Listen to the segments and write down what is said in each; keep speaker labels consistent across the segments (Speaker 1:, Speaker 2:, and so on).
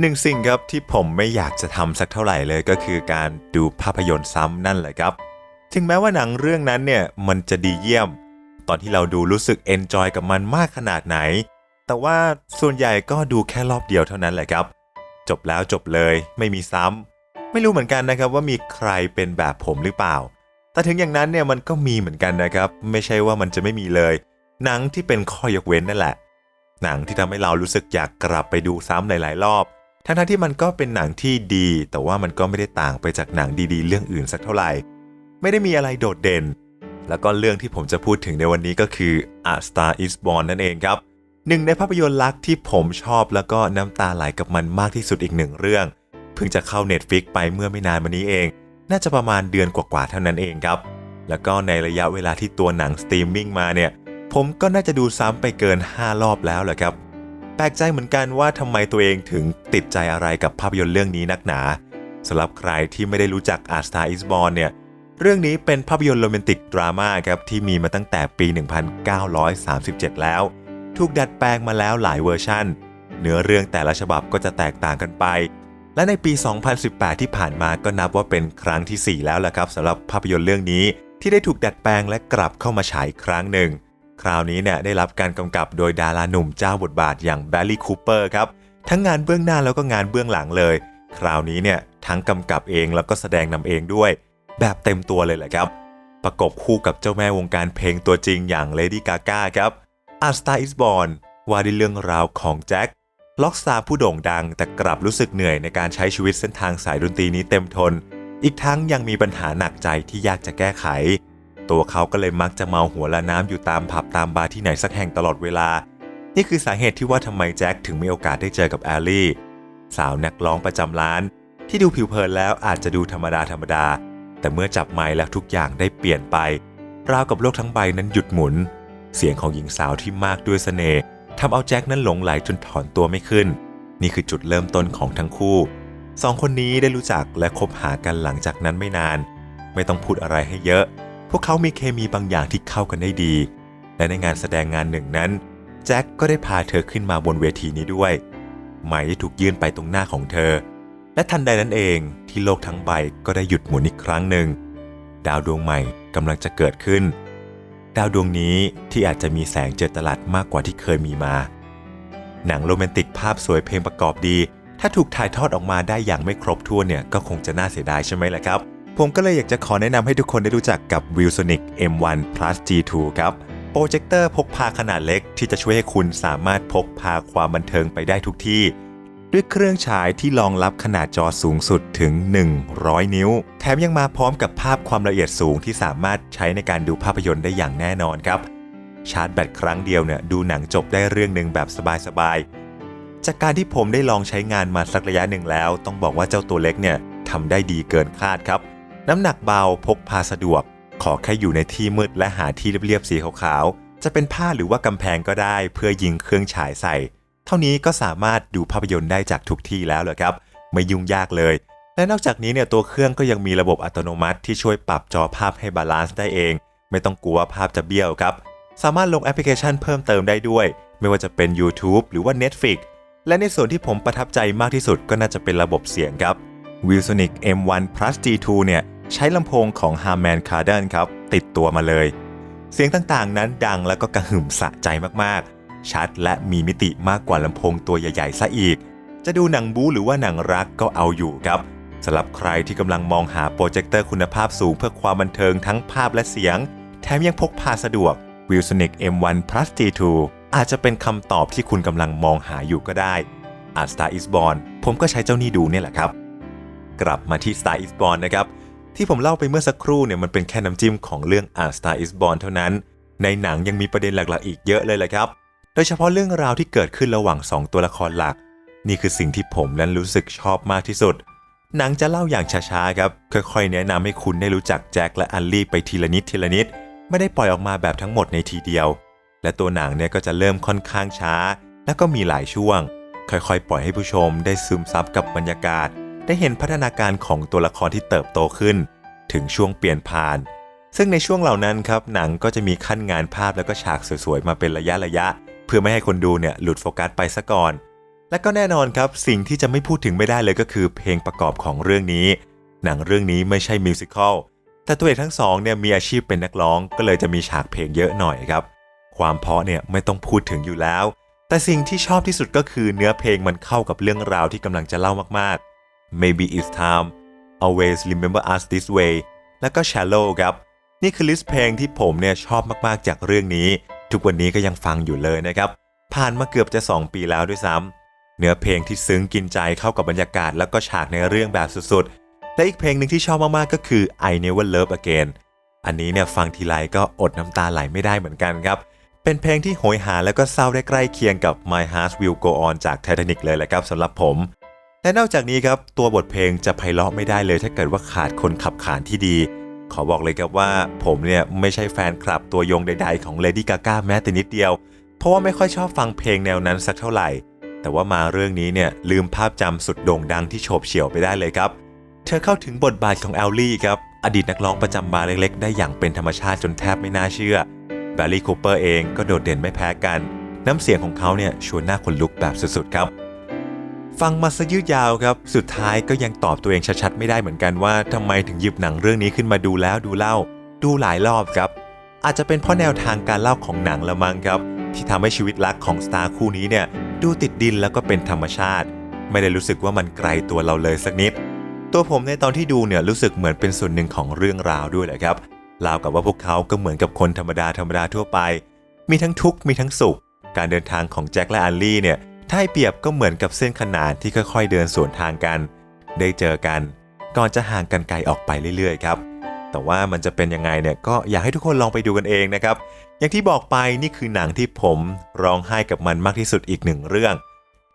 Speaker 1: หนึ่งสิ่งครับที่ผมไม่อยากจะทำสักเท่าไหร่เลยก็คือการดูภาพยนตร์ซ้ำนั่นแหละครับ ถึงแม้ว่าหนังเรื่องนั้นเนี่ยมันจะดีเยี่ยม ตอนที่เราดูรู้สึกเอนจอยกับมันมากขนาดไหน แต่ว่าส่วนใหญ่ก็ดูแค่รอบเดียวเท่านั้นแหละครับ จบแล้วจบเลยไม่มีซ้ำ ไม่รู้เหมือนกันนะครับว่ามีใครเป็นแบบผมหรือเปล่า แต่ถึงอย่างนั้นเนี่ยมันก็มีเหมือนกันนะครับ ไม่ใช่ว่ามันจะไม่มีเลย หนังที่เป็นข้อยกเว้นนั่นแหละ หนังที่ทำให้เรารู้สึกอยากกลับไปดูซ้ำหลาย ๆ รอบ ทั้งๆที่มันก็เป็นหนังที่ดี แต่ว่ามันก็ไม่ได้ต่างไปจากหนังดีๆ เรื่องอื่นสักเท่าไหร่ ไม่ได้มีอะไรโดดเด่น แล้วก็เรื่องที่ผมจะพูดถึงในวันนี้ก็คือ A Star Is Born นั่นเองครับหนึ่งในภาพยนตร์รักที่ผมชอบแล้วก็น้ำตาไหลกับมันมากที่สุดอีกหนึ่งเรื่อง เพิ่งจะเข้า Netflix ไปเมื่อไม่นานมานี้เอง น่าจะประมาณเดือนกว่าๆเท่านั้นเองครับ แล้วก็ในระยะเวลาที่ตัวหนังสตรีมมิ่งมาเนี่ย ผมก็น่าจะดูซ้ำไปเกิน 5 รอบแล้วแหละครับ แปลกใจเหมือนกันว่าทำไมตัวเองถึงติดใจอะไรกับภาพยนตร์เรื่องนี้นักหนาสำหรับใครที่ไม่ได้รู้จัก A Star Is Born เนี่ยเรื่องนี้เป็นภาพยนตร์โรแมนติกดราม่าครับที่มีมาตั้งแต่ปี 1937 แล้ว ถูกดัดแปลงมาแล้วหลายเวอร์ชันเนื้อเรื่องแต่ละฉบับก็จะแตกต่างกันไป และในปี 2018 ที่ผ่านมาก็นับว่าเป็นครั้งที่ 4 แล้วละครับสำหรับภาพยนตร์เรื่องนี้ที่ได้ถูกดัดแปลงและกลับเข้ามาฉายอีกครั้งหนึ่ง คราวนี้เนี่ยได้รับการกำกับโดยดาราหนุ่มเจ้าบทบาทอย่างแบลลี่คูเปอร์ครับ ทั้งงานเบื้องหน้าแล้วก็งานเบื้องหลังเลย คราวนี้เนี่ยทั้งกำกับเองแล้วก็แสดงนำเองด้วย แบบเต็มตัวเลยแหละครับ ประกบคู่กับเจ้าแม่วงการเพลงตัวจริงอย่างเลดี้กาก้าครับ A Star Is Born ว่าด้วยเรื่องราวของแจ็คล็อกสตาผู้โด่งดัง แต่กลับรู้สึกเหนื่อยในการใช้ชีวิตเส้นทางสายดนตรีนี้เต็มทน อีกทั้งยังมีปัญหาหนักใจที่ยากจะแก้ไข ตัวเขาก็เลยมักจะเมาหัวละน้ำอยู่ตามผับตามบาร์ที่ไหนสักแห่งตลอดเวลา นี่คือสาเหตุที่ว่าทำไมแจ็คถึงมีโอกาสได้เจอกับแอลลี่ สาวนักร้องประจำร้าน ที่ดูผิวเผินแล้วอาจจะดูธรรมดาธรรมดา แต่เมื่อจับไมค์แล้วทุกอย่างได้เปลี่ยนไป ราวกับโลกทั้งใบนั้นหยุดหมุน เสียงของหญิงสาวที่มากด้วยเสน่ห์ทำเอาแจ็คนั้นหลงไหลจนถอนตัวไม่ขึ้น นี่คือจุดเริ่มต้นของทั้งคู่สองคนนี้ได้รู้จักและคบหากันหลังจากนั้นไม่นาน ไม่ต้องพูดอะไรให้เยอะ พวกเขามีเคมีบางอย่างที่เข้ากันได้ดี และในงานแสดงงานหนึ่งนั้น แจ็คก็ได้พาเธอขึ้นมาบนเวทีนี้ด้วย ไหมได้ถูกยื่นไปตรงหน้าของเธอ และทันใดนั้นเองที่โลกทั้งใบก็ได้หยุดหมุนอีกครั้งหนึ่ง ดาวดวงใหม่กำลังจะเกิดขึ้น ดาวดวงนี้ที่อาจจะมีแสงเจิดจรัสมากกว่าที่เคยมีมา หนังโรแมนติกภาพสวยเพลงประกอบดี ถ้าถูกถ่ายทอดออกมาได้อย่างไม่ครบถ้วนเนี่ยก็คงจะน่าเสียดายใช่ไหมล่ะครับ ผมก็เลยอยากจะขอแนะนำให้ทุกคนได้รู้จักกับ v i l s o n i c M1 Plus G2 ครับโปรเจคเตอร์พกพาขนาดเล็กที่จะช่วยให้คุณสามารถพกพาความบันเทิงไปได้ทุกที่ ด้วยเครื่องฉายที่รองรับขนาดจอสูงสุดถึง 100 นิ้ว แถมยังมาพร้อมกับภาพความละเอียดสูงที่สามารถใช้ในการดูภาพยนตร์ได้อย่างแน่นอนครับ ชาร์จแบตครั้งเดียวเนี่ยดูหนังจบได้เรื่องหนึ่งแบบสบายๆ จากการที่ผมได้ลองใช้งานมาสักระยะหนึ่งแล้ว ต้องบอกว่าเจ้าตัวเล็กเนี่ยทำได้ดีเกินคาดครับ น้ำหนักเบาพกพาสะดวก ขอแค่อยู่ในที่มืดและหาที่เรียบๆสีขาวๆ จะเป็นผ้าหรือว่ากำแพงก็ได้เพื่อยิงเครื่องฉายใส่ เท่านี้ก็สามารถดูภาพยนตร์ได้จากทุกที่แล้วเลยครับ ไม่ยุ่งยากเลย และนอกจากนี้เนี่ยตัวเครื่องก็ยังมีระบบอัตโนมัติที่ช่วยปรับจอภาพให้บาลานซ์ได้เอง ไม่ต้องกลัวว่าภาพจะเบี้ยวครับ สามารถลงแอปพลิเคชันเพิ่มเติมได้ด้วย ไม่ว่าจะเป็น YouTube หรือว่า Netflix และในส่วนที่ผมประทับใจมากที่สุดก็น่าจะเป็นระบบเสียงครับ w i l s o n i c M1 Plus G2 เนี่ยใช้ลำโพงของ Harman Kardon ครับ ติดตัวมาเลย เสียงต่างๆนั้นดังแล้วก็กระหึ่มสะใจมากๆ ชัดและมีมิติมากกว่าลำโพงตัวใหญ่ๆซะอีก จะดูหนังบู๊หรือว่าหนังรักก็เอาอยู่ครับสำหรับใครที่กำลังมองหาโปรเจคเตอร์คุณภาพสูงเพื่อความบันเทิงทั้งภาพและเสียง แถมยังพกพาสะดวก w i l s o n i c M1 Plus G2 อาจจะเป็นคำตอบที่คุณกำลังมองหาอยู่ก็ได้ A Star Is Born ผมก็ใช้เจ้านี่ดูเนี่ยแหละครับ กลับมาที่ Star Is Born นะครับ ที่ผมเล่าไปเมื่อสักครู่เนี่ยมันเป็นแค่น้ำจิ้มของเรื่อง A Star Is Born เท่านั้น ในหนังยังมีประเด็นหลักๆ อีกเยอะเลยแหละครับ โดยเฉพาะเรื่องราวที่เกิดขึ้นระหว่าง 2 ตัวละครหลัก นี่คือสิ่งที่ผมนั้นรู้สึกชอบมากที่สุด หนังจะเล่าอย่างช้าๆครับ ค่อยๆ แนะนำให้คุณได้รู้จักแจ็คและอัลลี่ไปทีละนิดทีละนิด ไม่ได้ปล่อยออกมาแบบทั้งหมดในทีเดียว และตัวหนังเนี่ยก็จะเริ่มค่อนข้างช้า และก็มีหลายช่วง ค่อยๆ ปล่อยให้ผู้ชมได้ซึมซับกับบรรยากาศ ได้เห็นพัฒนาการของตัวละครที่เติบโตขึ้น ถึงช่วงเปลี่ยนผ่าน ซึ่งในช่วงเหล่านั้นครับหนังก็จะมีขั้นงานภาพแล้วก็ฉากสวยๆมาเป็นระยะระยะๆเพื่อไม่ให้คนดูเนี่ยหลุดโฟกัสไปซะก่อน และก็แน่นอนครับสิ่งที่จะไม่พูดถึงไม่ได้เลยก็คือเพลงประกอบของเรื่องนี้ หนังเรื่องนี้ไม่ใช่มิวสิควลแต่ตัวเอกทั้งสองเนี่ยมีอาชีพเป็นนักร้องก็เลยจะมีฉากเพลงเยอะหน่อยครับ ความเพาะเนี่ยไม่ต้องพูดถึงอยู่แล้ว แต่สิ่งที่ชอบที่สุดก็คือเนื้อเพลงมันเข้ากับเรื่องราวที่กำลังจะเล่ามากๆ Maybe it's time Always remember us this way แล้วก็ Shallow ครับ นี่คือลิสต์เพลงที่ผมเนี่ยชอบมากๆจากเรื่องนี้ ทุกวันนี้ก็ยังฟังอยู่เลยนะครับ ผ่านมาเกือบจะ 2 ปีแล้วด้วยซ้ำเนื้อเพลงที่ซึ้งกินใจเข้ากับบรรยากาศ แล้วก็ฉากในเรื่องแบบสุดๆ และอีกเพลงหนึ่งที่ชอบมากๆก็คือ I Never Love Again อันนี้เนี่ยฟังทีไรก็อดน้ำตาไหลไม่ได้เหมือนกันครับเป็นเพลงที่โหยหาแล้วก็เศร้าได้ใกล้เคียงกับ My Heart Will Go On จาก Titanic เลยแหละครับสำหรับผม และนอกจากนี้ครับตัวบทเพลงจะไพเราะไม่ได้เลย ถ้าเกิดว่าขาดคนขับขานที่ดี ขอบอกเลยครับว่าผมเนี่ยไม่ใช่แฟนคลับตัวยงใด ๆ ของ Lady Gaga แม้แต่นิดเดียว เพราะว่าไม่ค่อยชอบฟังเพลงแนวนั้นสักเท่าไหร่ แต่ว่ามาเรื่องนี้เนี่ยลืมภาพจำสุดโด่งดังที่โฉบเฉี่ยวไปได้เลยครับ เธอเข้าถึงบทบาทของแอลลี่ครับอดีตนักร้องประจำบาร์เล็ก ๆ ได้อย่างเป็นธรรมชาติจนแทบไม่น่าเชื่อแบลลี่คูเปอร์เองก็โดดเด่นไม่แพ้กัน น้ำเสียงของเขาเนี่ยชวนหน้าขนลุกแบบสุดๆครับ ฟังมาซะยืดยาวครับ สุดท้ายก็ยังตอบตัวเองชัดๆไม่ได้เหมือนกันว่าทำไมถึงหยิบหนังเรื่องนี้ขึ้นมาดูแล้วดูเล่า ดูหลายรอบครับ อาจจะเป็นเพราะแนวทางการเล่าของหนังละมั้งครับ ที่ทำให้ชีวิตรักของสตาร์คู่นี้เนี่ยดูติดดินแล้วก็เป็นธรรมชาติ ไม่ได้รู้สึกว่ามันไกลตัวเราเลยสักนิด ตัวผมในตอนที่ดูเนี่ยรู้สึกเหมือนเป็นส่วนหนึ่งของเรื่องราวด้วยแหละครับราวกับว่าพวกเขาก็เหมือนกับคนธรรมดาธรรมดาทั่วไป มีทั้งทุกข์มีทั้งสุข การเดินทางของแจ็คและอัลลี่เนี่ย ถ้าให้เปรียบก็เหมือนกับเส้นขนานที่ค่อยๆ เดินสวนทางกัน ได้เจอกัน ก่อนจะห่างกันไกลออกไปเรื่อยๆครับ แต่ว่ามันจะเป็นยังไงเนี่ยก็อยากให้ทุกคนลองไปดูกันเองนะครับ อย่างที่บอกไปนี่คือหนังที่ผมร้องไห้กับมันมากที่สุดอีกหนึ่งเรื่อง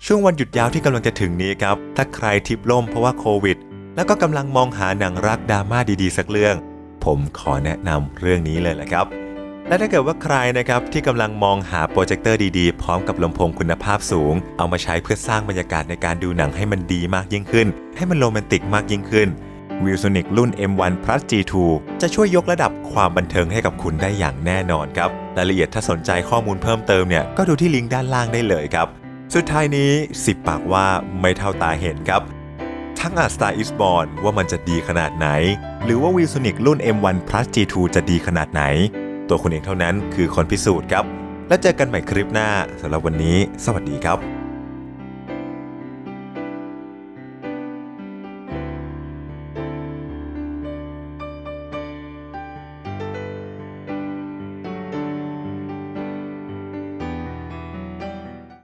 Speaker 1: ช่วงวันหยุดยาวที่กำลังจะถึงนี้ครับ ถ้าใครทิปล่มเพราะว่าโควิด แล้วก็กำลังมองหาหนังรักดราม่าดีๆ สักเรื่อง ผมขอแนะนำเรื่องนี้เลยแหละครับ และถ้าเกิดว่าใครนะครับที่กำลังมองหาโปรเจคเตอร์ดีๆ พร้อมกับลำโพงคุณภาพสูง เอามาใช้เพื่อสร้างบรรยากาศในการดูหนังให้มันดีมากยิ่งขึ้น ให้มันโรแมนติกมากยิ่งขึ้น w i l s o n i c รุ่น M1 Plus G2 จะช่วยยกระดับความบันเทิงให้กับคุณได้อย่างแน่นอนครับ รายละเอียดถ้าสนใจข้อมูลเพิ่มเติมเนี่ย ก็ดูที่ลิงก์ด้านล่างได้เลยครับ สุดท้ายนี้ 10 ปากว่าไม่เท่าตาเห็นครับ ทั้งอา Star is Born ว่ามันจะดีขนาดไหน หรือว่า w i l s o n i c รุ่น M1 Plus G2 จะดีขนาดไหน ตัวคุณเองเท่านั้นคือคนพิสูจน์ครับ แล้วเจอกันใหม่คลิปหน้าสำหรับวันนี้ สวัสดีครับ